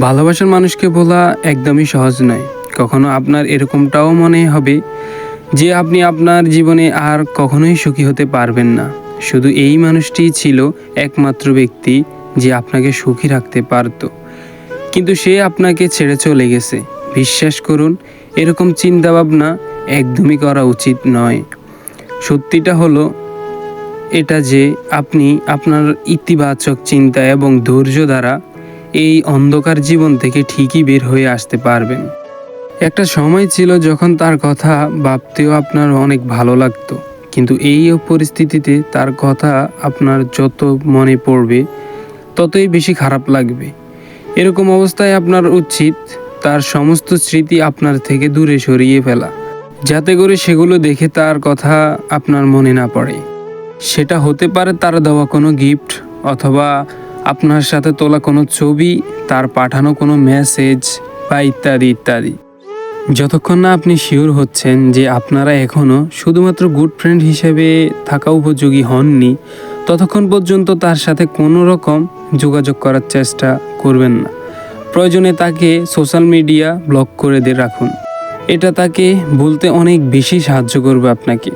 ভালোবাসার মানুষকে বলা একদমই সহজ নয়। কখনো আপনার এরকমটাও মনে হবে যে আপনি আপনার জীবনে আর কখনোই সুখী হতে পারবেন না। শুধু এই মানুষটিই ছিল একমাত্র ব্যক্তি যে আপনাকে সুখী রাখতে পারত। কিন্তু সে আপনাকে ছেড়ে চলে গেছে। বিশ্বাস করুন, এরকম চিন্তাভাবনা একদমই করা উচিত নয়। সত্যিটা হলো এটা যে আপনি আপনার ইতিবাচক চিন্তা এবং ধৈর্য দ্বারা এই অন্ধকার জীবন থেকে ঠিকই বের হয়ে আসতে পারবেন। একটা সময় ছিল যখন তার কথা ভাবতেও আপনার অনেক ভালো লাগতো, কিন্তু এই পরিস্থিতিতে তার কথা আপনার যত মনে পড়বে, ততই বেশি খারাপ লাগবে। এরকম অবস্থায় আপনার উচিত তার সমস্ত স্মৃতি আপনার থেকে দূরে সরিয়ে ফেলা, যাতে করে সেগুলো দেখে তার কথা আপনার মনে না পড়ে। সেটা হতে পারে তার দেওয়া কোনো গিফট অথবা আপনার সাথে তোলা কোনো ছবি, তার পাঠানো কোনো মেসেজ বা ইত্যাদি ইত্যাদি। যতক্ষণ না আপনি শিওর হচ্ছেন যে আপনারা এখনও শুধুমাত্র গুড ফ্রেন্ড হিসেবে থাকা উপযোগী হননি, ততক্ষণ পর্যন্ত তার সাথে কোনো রকম যোগাযোগ করার চেষ্টা করবেন না। প্রয়োজনে তাকে সোশ্যাল মিডিয়া ব্লক করে দিয়ে রাখুন। এটা তাকে বলতে অনেক বেশি সাহায্য করবে আপনাকে।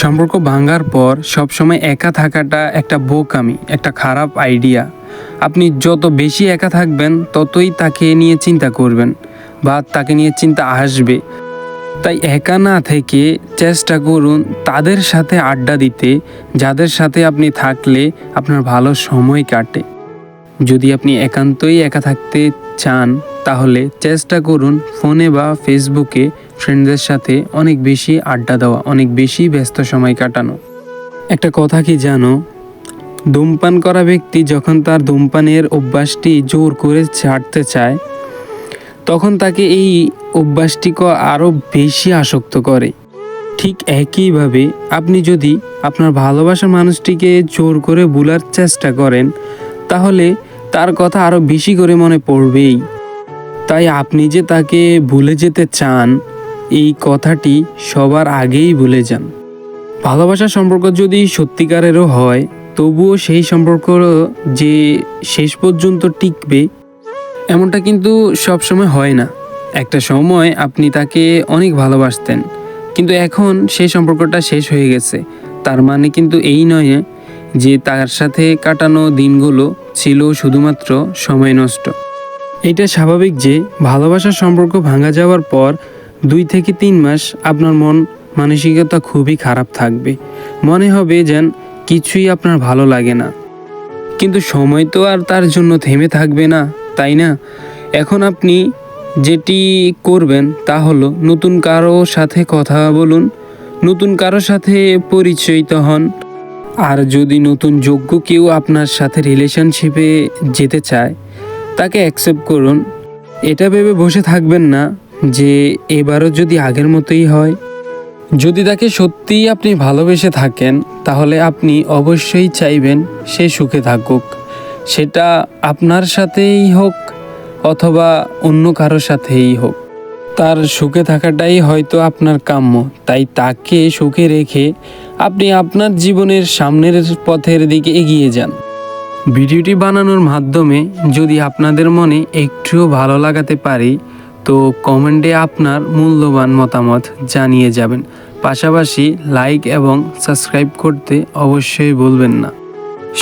সম্পর্ক ভাঙার পর সবসময় একা থাকাটা একটা বোকামি, একটা খারাপ আইডিয়া আপনি যত বেশি একা থাকবেন, ততই তাকে নিয়ে চিন্তা করবেন বা তাকে নিয়ে চিন্তা আসবে। তাই একা না থেকে চেষ্টা করুন তাদের সাথে আড্ডা দিতে, যাদের সাথে আপনি থাকলে আপনার ভালো সময় কাটে। যদি আপনি একান্তই একা থাকতে চান, তাহলে চেষ্টা করুন ফোনে বা ফেসবুকে ফ্রেন্ডদের সাথে অনেক বেশি আড্ডা দেওয়া, অনেক বেশি ব্যস্ত সময় কাটানো। একটা কথা কি জানো? ধূমপান করা ব্যক্তি যখন তার ধূমপানের অভ্যাসটি জোর করে ছাড়তে চায়, তখন তাকে এই অভ্যাসটিকে আরও বেশি আসক্ত করে। ঠিক একইভাবে আপনি যদি আপনার ভালোবাসার মানুষটিকে জোর করে ভুলার চেষ্টা করেন, তাহলে তার কথা আরও বেশি করে মনে পড়বেই। তাই আপনি যে তাকে ভুলে যেতে চান এই কথাটি সবার আগেই ভুলে যান। ভালোবাসার সম্পর্ক যদি সত্যিকারেরও হয়, তবুও সেই সম্পর্ক যে শেষ পর্যন্ত টিকবে, এমনটা কিন্তু সবসময় হয় না। একটা সময় আপনি তাকে অনেক ভালোবাসতেন, কিন্তু এখন সেই সম্পর্কটা শেষ হয়ে গেছে। তার মানে কিন্তু এই নয় যে তার সাথে কাটানো দিনগুলো ছিল শুধুমাত্র সময় নষ্ট। এটা স্বাভাবিক যে ভালোবাসার সম্পর্ক ভাঙা যাওয়ার পর দুই থেকে তিন মাস আপনার মন মানসিকতা খুবই খারাপ থাকবে। মনে হবে যেন কিছুই আপনার ভালো লাগে না। কিন্তু সময় তো আর তার জন্য থেমে থাকবে না, তাই না? এখন আপনি যেটি করবেন তা হলো নতুন কারও সাথে কথা বলুন, নতুন কারও সাথে পরিচয়িত হন। আর যদি নতুন যোগ্য কেউ আপনার সাথে রিলেশনশিপে যেতে চায়, তাকে অ্যাকসেপ্ট করুন। এটা ভেবে বসে থাকবেন না। যে এবারও যদি আগের মতোই হয়। যদি তাকে সত্যিই আপনি ভালোবেসে থাকেন, তাহলে আপনি অবশ্যই চাইবেন সে সুখে থাকুক। সেটা আপনার সাথেই হোক অথবা অন্য কারোর সাথেই হোক। তার সুখে থাকাটাই হয়তো আপনার কাম্য। তাই তাকে সুখে রেখে আপনি আপনার জীবনের সামনের পথের দিকে এগিয়ে যান। ভিডিওটি বানানোর মাধ্যমে যদি আপনাদের মনে একটুও ভালো লাগাতে পারি তো কমেন্টে আপনার মূল্যবান মতামত জানিয়ে যাবেন। পাশাপাশি লাইক এবং সাবস্ক্রাইব করতে অবশ্যই বলবেন না।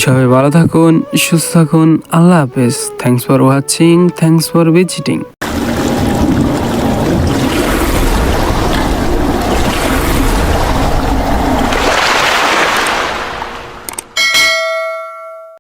সবাই ভালো থাকুন, সুস্থ থাকুন, আল্লাহ হাফেজ। Thanks for watching thanks for visiting